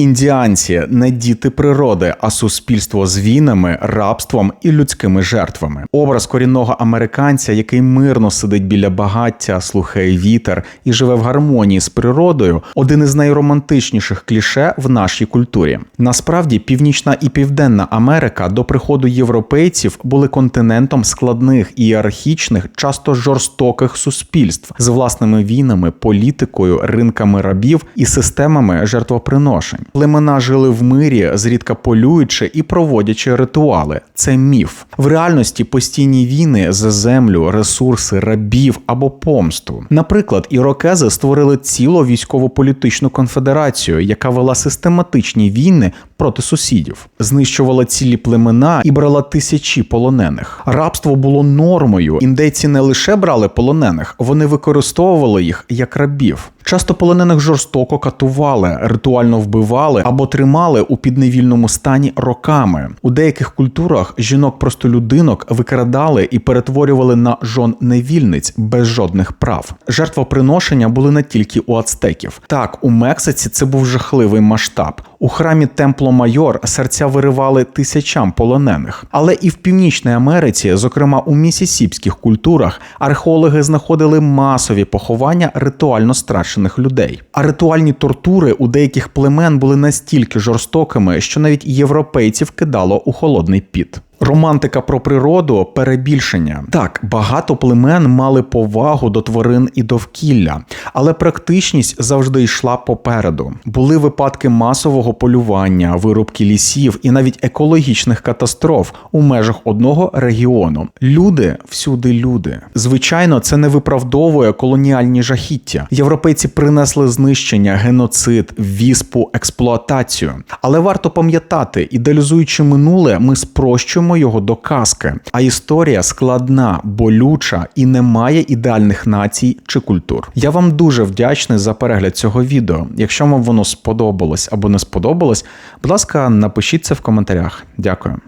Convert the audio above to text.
Індіанці не діти природи, а суспільство з війнами, рабством і людськими жертвами. Образ корінного американця, який мирно сидить біля багаття, слухає вітер і живе в гармонії з природою, один із найромантичніших кліше в нашій культурі. Насправді, північна і південна Америка до приходу європейців були континентом складних ієрархічних, часто жорстоких суспільств з власними війнами, політикою, ринками рабів і системами жертвоприношень. Племена жили в мирі, зрідка полюючи і проводячи ритуали. Це міф. В реальності постійні війни за землю, ресурси, рабів або помсту. Наприклад, ірокези створили цілу військово-політичну конфедерацію, яка вела систематичні війни проти сусідів, знищувала цілі племена і брала тисячі полонених. Рабство було нормою. Індейці не лише брали полонених, вони використовували їх як рабів. Часто полонених жорстоко катували, ритуально вбивали або тримали у підневільному стані роками. У деяких культурах жінок-простолюдинок викрадали і перетворювали на жон невільниць без жодних прав. Жертвоприношення були не тільки у ацтеків. Так, у Мексиці це був жахливий масштаб. У храмі Темпло Майор серця виривали тисячам полонених. Але і в Північній Америці, зокрема у місісіпських культурах, археологи знаходили масові поховання ритуально страчених людей. А ритуальні тортури у деяких племен були настільки жорстокими, що навіть європейців кидало у холодний піт. Романтика про природу перебільшення. Так, багато племен мали повагу до тварин і довкілля, але практичність завжди йшла попереду. Були випадки масового полювання, вирубки лісів і навіть екологічних катастроф у межах одного регіону. Люди всюди люди. Звичайно, це не виправдовує колоніальні жахіття. Європейці принесли знищення, геноцид, віспу, експлуатацію. Але варто пам'ятати, ідеалізуючи минуле, ми спрощуємо його до казки. А історія складна, болюча і не має ідеальних націй чи культур. Я вам дуже вдячний за перегляд цього відео. Якщо вам воно сподобалось або не сподобалось, будь ласка, напишіть це в коментарях. Дякую.